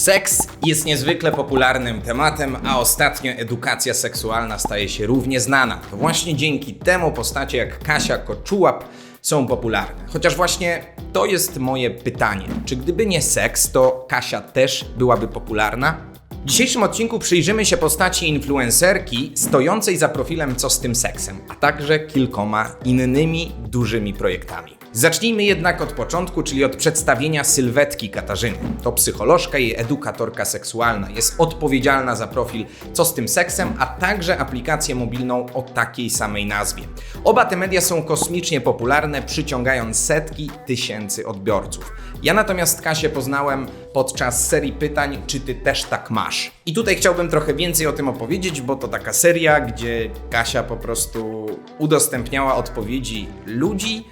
Seks jest niezwykle popularnym tematem, a ostatnio edukacja seksualna staje się równie znana. To właśnie dzięki temu postacie jak Kasia Koczułap są popularne. Chociaż właśnie to jest moje pytanie. Czy gdyby nie seks, to Kasia też byłaby popularna? W dzisiejszym odcinku przyjrzymy się postaci influencerki stojącej za profilem Co z tym seksem, a także kilkoma innymi dużymi projektami. Zacznijmy jednak od początku, czyli od przedstawienia sylwetki Katarzyny. To psycholożka i edukatorka seksualna. Jest odpowiedzialna za profil Co z tym seksem, a także aplikację mobilną o takiej samej nazwie. Oba te media są kosmicznie popularne, przyciągając setki tysięcy odbiorców. Ja natomiast Kasię poznałem podczas serii pytań, czy ty też tak masz. I tutaj chciałbym trochę więcej o tym opowiedzieć, bo to taka seria, gdzie Kasia po prostu udostępniała odpowiedzi ludzi,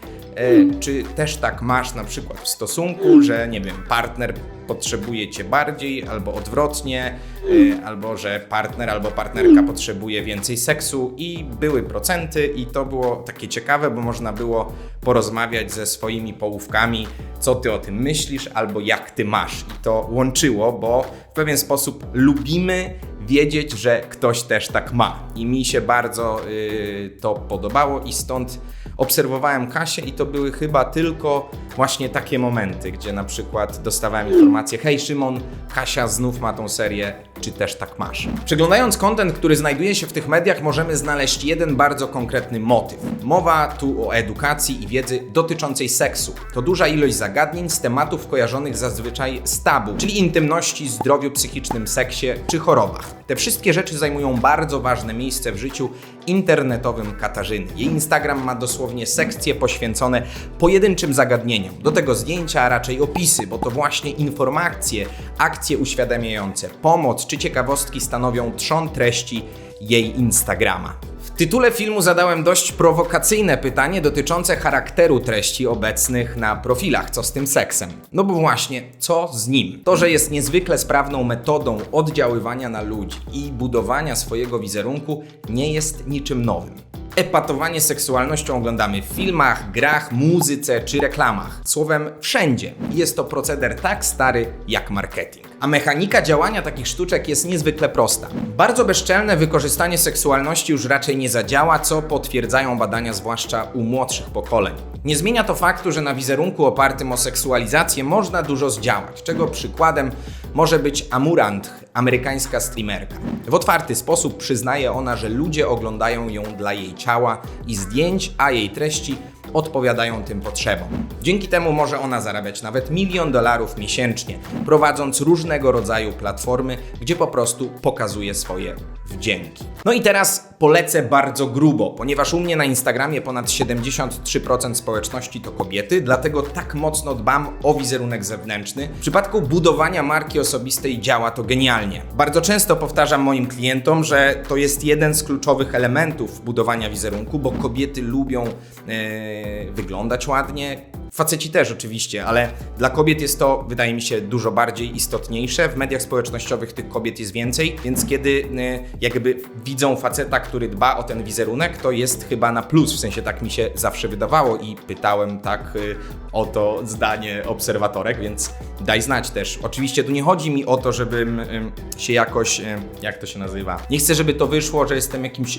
czy też tak masz na przykład w stosunku, że nie wiem, partner potrzebuje cię bardziej, albo odwrotnie, e, albo że partner albo partnerka potrzebuje więcej seksu i były procenty i to było takie ciekawe, bo można było porozmawiać ze swoimi połówkami, co ty o tym myślisz, albo jak ty masz. I to łączyło, bo w pewien sposób lubimy wiedzieć, że ktoś też tak ma. I mi się bardzo yy, to podobało i stąd obserwowałem Kasię i to były chyba tylko właśnie takie momenty, gdzie na przykład dostawałem informację: Hej Szymon, Kasia znów ma tą serię, czy też tak masz? Przeglądając kontent, który znajduje się w tych mediach, możemy znaleźć jeden bardzo konkretny motyw. Mowa tu o edukacji i wiedzy dotyczącej seksu. To duża ilość zagadnień z tematów kojarzonych zazwyczaj z tabu, czyli intymności, zdrowiu psychicznym, seksie czy chorobach. Te wszystkie rzeczy zajmują bardzo ważne miejsce w życiu internetowym Katarzyny. Jej Instagram ma dosłownie sekcje poświęcone pojedynczym zagadnieniom. Do tego zdjęcia, a raczej opisy, bo to właśnie informacje, akcje uświadamiające, pomoc czy ciekawostki stanowią trzon treści jej Instagrama. W tytule filmu zadałem dość prowokacyjne pytanie dotyczące charakteru treści obecnych na profilach, co z tym seksem. No bo właśnie, co z nim? To, że jest niezwykle sprawną metodą oddziaływania na ludzi i budowania swojego wizerunku, nie jest niczym nowym. Epatowanie seksualnością oglądamy w filmach, grach, muzyce czy reklamach. Słowem, wszędzie. Jest to proceder tak stary jak marketing. A mechanika działania takich sztuczek jest niezwykle prosta. Bardzo bezczelne wykorzystanie seksualności już raczej nie zadziała, co potwierdzają badania zwłaszcza u młodszych pokoleń. Nie zmienia to faktu, że na wizerunku opartym o seksualizację można dużo zdziałać, czego przykładem może być Amurant, amerykańska streamerka. W otwarty sposób przyznaje ona, że ludzie oglądają ją dla jej ciała i zdjęć, a jej treści odpowiadają tym potrzebom. Dzięki temu może ona zarabiać nawet milion dolarów miesięcznie, prowadząc różnego rodzaju platformy, gdzie po prostu pokazuje swoje wdzięki. No i teraz polecę bardzo grubo, ponieważ u mnie na Instagramie ponad 73% społeczności to kobiety, dlatego tak mocno dbam o wizerunek zewnętrzny. W przypadku budowania marki osobistej działa to genialnie. Bardzo często powtarzam moim klientom, że to jest jeden z kluczowych elementów budowania wizerunku, bo kobiety lubią yy, wyglądać ładnie, Faceci też oczywiście, ale dla kobiet jest to, wydaje mi się, dużo bardziej istotniejsze. W mediach społecznościowych tych kobiet jest więcej, więc kiedy y, jakby widzą faceta, który dba o ten wizerunek, to jest chyba na plus, w sensie tak mi się zawsze wydawało i pytałem tak y, o to zdanie obserwatorek, więc daj znać też. Oczywiście tu nie chodzi mi o to, żebym y, się jakoś, jak to się nazywa, nie chcę, żeby to wyszło, że jestem jakimś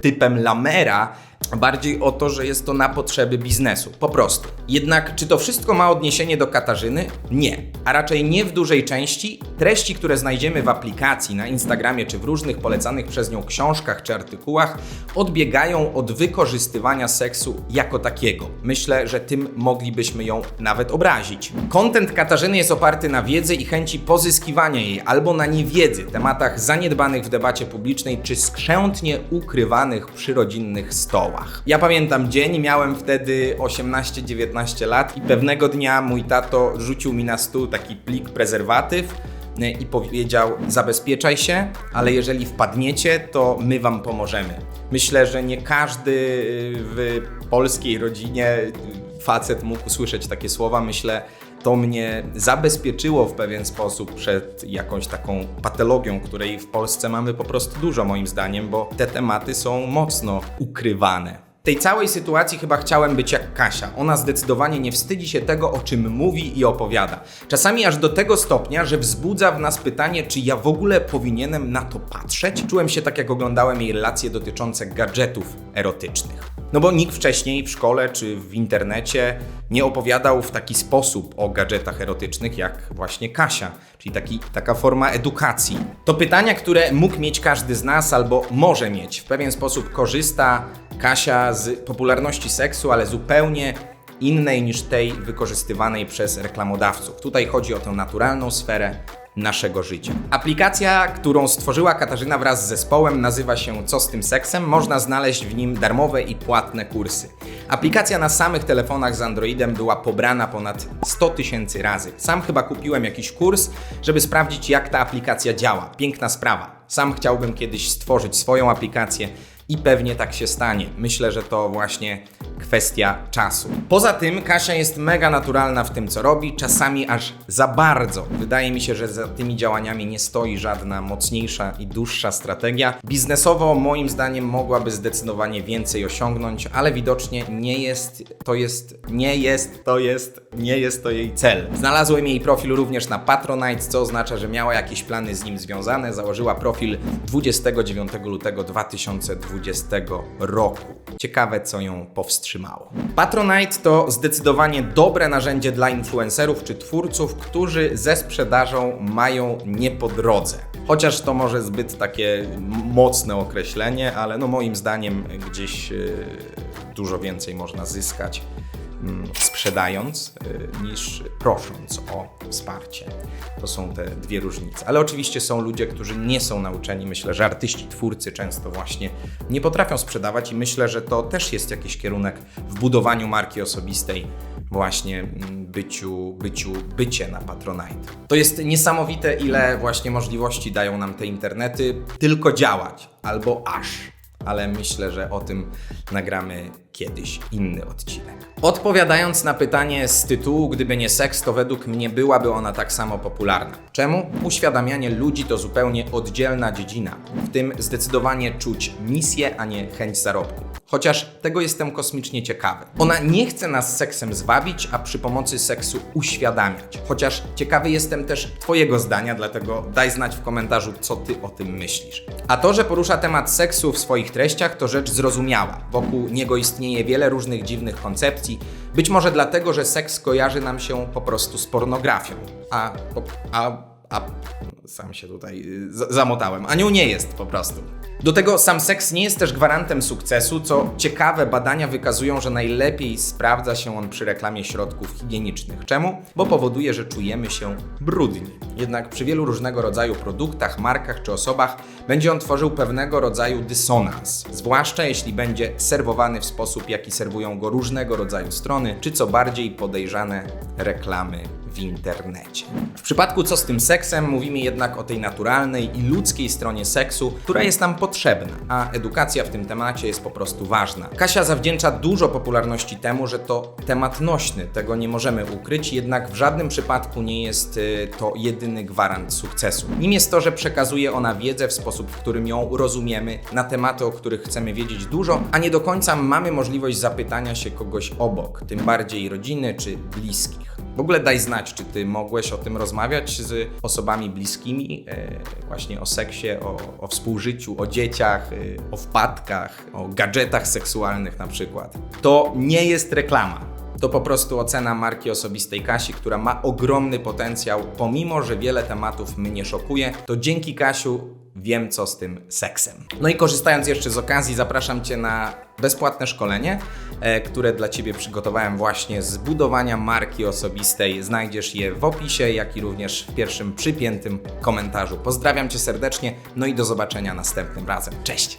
typem lamera, bardziej o to, że jest to na potrzeby biznesu. Po prostu. Jednak czy to wszystko ma odniesienie do Katarzyny? Nie. A raczej nie w dużej części. Treści, które znajdziemy w aplikacji, na Instagramie czy w różnych polecanych przez nią książkach czy artykułach, odbiegają od wykorzystywania seksu jako takiego. Myślę, że tym moglibyśmy ją nawet obrazić. Kontent Katarzyny jest oparty na wiedzy i chęci pozyskiwania jej albo na niewiedzy, tematach zaniedbanych w debacie publicznej czy skrzętnie ukrywanych przy rodzinnych stołach. Ja pamiętam dzień, miałem wtedy 18-19 lat i pewnego dnia mój tato rzucił mi na stół taki plik prezerwatyw e, i powiedział: Zabezpieczaj się, ale jeżeli wpadniecie, to my wam pomożemy. Myślę, że nie każdy w polskiej rodzinie facet mógł usłyszeć takie słowa. Myślę, to mnie zabezpieczyło w pewien sposób przed jakąś taką patologią, której w Polsce mamy po prostu dużo, moim zdaniem, bo te tematy są mocno ukrywane. tej całej sytuacji chyba chciałem być jak Kasia. Ona zdecydowanie nie wstydzi się tego, o czym mówi i opowiada. Czasami aż do tego stopnia, że wzbudza w nas pytanie, czy ja w ogóle powinienem na to patrzeć? Czułem się tak, jak oglądałem jej relacje dotyczące gadżetów erotycznych. No bo nikt wcześniej w szkole czy w internecie nie opowiadał w taki sposób o gadżetach erotycznych jak właśnie Kasia, czyli taki, taka forma edukacji. To pytania, które mógł mieć każdy z nas albo może mieć. W pewien sposób korzysta Kasia z popularności seksu, ale zupełnie innej niż tej wykorzystywanej przez reklamodawców. Tutaj chodzi o tę naturalną sferę naszego życia. Aplikacja, którą stworzyła Katarzyna wraz z zespołem, nazywa się Co z tym seksem? Można znaleźć w nim darmowe i płatne kursy. Aplikacja na samych telefonach z Androidem była pobrana ponad 100 tysięcy razy. Sam chyba kupiłem jakiś kurs, żeby sprawdzić, jak ta aplikacja działa. Piękna sprawa. Sam chciałbym kiedyś stworzyć swoją aplikację i pewnie tak się stanie. Myślę, że to właśnie kwestia czasu. Poza tym Kasia jest mega naturalna w tym, co robi, czasami aż za bardzo. Wydaje mi się, że za tymi działaniami nie stoi żadna mocniejsza i dłuższa strategia. Biznesowo moim zdaniem mogłaby zdecydowanie więcej osiągnąć, ale widocznie nie jest, to jest, nie jest, to jest, nie jest to jej cel. Znalazłem jej profil również na Patronite, co oznacza, że miała jakieś plany z nim związane. Założyła profil 29 lutego 2020 roku. Ciekawe, co ją powstrzymało. Patronite to zdecydowanie dobre narzędzie dla influencerów czy twórców, którzy ze sprzedażą mają nie po drodze. Chociaż to może zbyt takie mocne określenie, ale no moim zdaniem gdzieś yy, dużo więcej można zyskać sprzedając y, niż prosząc o wsparcie. To są te dwie różnice. Ale oczywiście są ludzie, którzy nie są nauczeni. Myślę, że artyści, twórcy często właśnie nie potrafią sprzedawać i myślę, że to też jest jakiś kierunek w budowaniu marki osobistej. Właśnie mm, byciu, byciu, bycie na Patronite. To jest niesamowite, ile właśnie możliwości dają nam te internety, tylko działać albo aż ale myślę, że o tym nagramy kiedyś inny odcinek. Odpowiadając na pytanie z tytułu, gdyby nie seks, to według mnie byłaby ona tak samo popularna. Czemu? Uświadamianie ludzi to zupełnie oddzielna dziedzina. W tym zdecydowanie czuć misję, a nie chęć zarobku. Chociaż tego jestem kosmicznie ciekawy. Ona nie chce nas seksem zwabić, a przy pomocy seksu uświadamiać. Chociaż ciekawy jestem też Twojego zdania, dlatego daj znać w komentarzu, co Ty o tym myślisz. A to, że porusza temat seksu w swoich treściach, to rzecz zrozumiała. Wokół niego istnieje wiele różnych dziwnych koncepcji. Być może dlatego, że seks kojarzy nam się po prostu z pornografią. A, a, a sam się tutaj y, zamotałem. Aniu nie jest po prostu. Do tego sam seks nie jest też gwarantem sukcesu, co ciekawe badania wykazują, że najlepiej sprawdza się on przy reklamie środków higienicznych. Czemu? Bo powoduje, że czujemy się brudni. Jednak przy wielu różnego rodzaju produktach, markach czy osobach będzie on tworzył pewnego rodzaju dysonans, zwłaszcza jeśli będzie serwowany w sposób, jaki serwują go różnego rodzaju strony, czy co bardziej podejrzane reklamy w internecie. W przypadku co z tym seksem mówimy jednak o tej naturalnej i ludzkiej stronie seksu, która jest nam potrzebna, a edukacja w tym temacie jest po prostu ważna. Kasia zawdzięcza dużo popularności temu, że to temat nośny, tego nie możemy ukryć, jednak w żadnym przypadku nie jest y, to jedyny gwarant sukcesu. Nim jest to, że przekazuje ona wiedzę w sposób, w którym ją rozumiemy, na tematy, o których chcemy wiedzieć dużo, a nie do końca mamy możliwość zapytania się kogoś obok, tym bardziej rodziny czy bliskich. W ogóle daj znać, czy ty mogłeś o tym rozmawiać z osobami bliskimi, e, właśnie o seksie, o, o współżyciu, o dzieciach, e, o wpadkach, o gadżetach seksualnych na przykład. To nie jest reklama. To po prostu ocena marki osobistej Kasi, która ma ogromny potencjał, pomimo że wiele tematów mnie szokuje, to dzięki Kasiu wiem co z tym seksem. No i korzystając jeszcze z okazji, zapraszam Cię na bezpłatne szkolenie, e, które dla Ciebie przygotowałem właśnie z budowania marki osobistej. Znajdziesz je w opisie, jak i również w pierwszym przypiętym komentarzu. Pozdrawiam Cię serdecznie, no i do zobaczenia następnym razem. Cześć!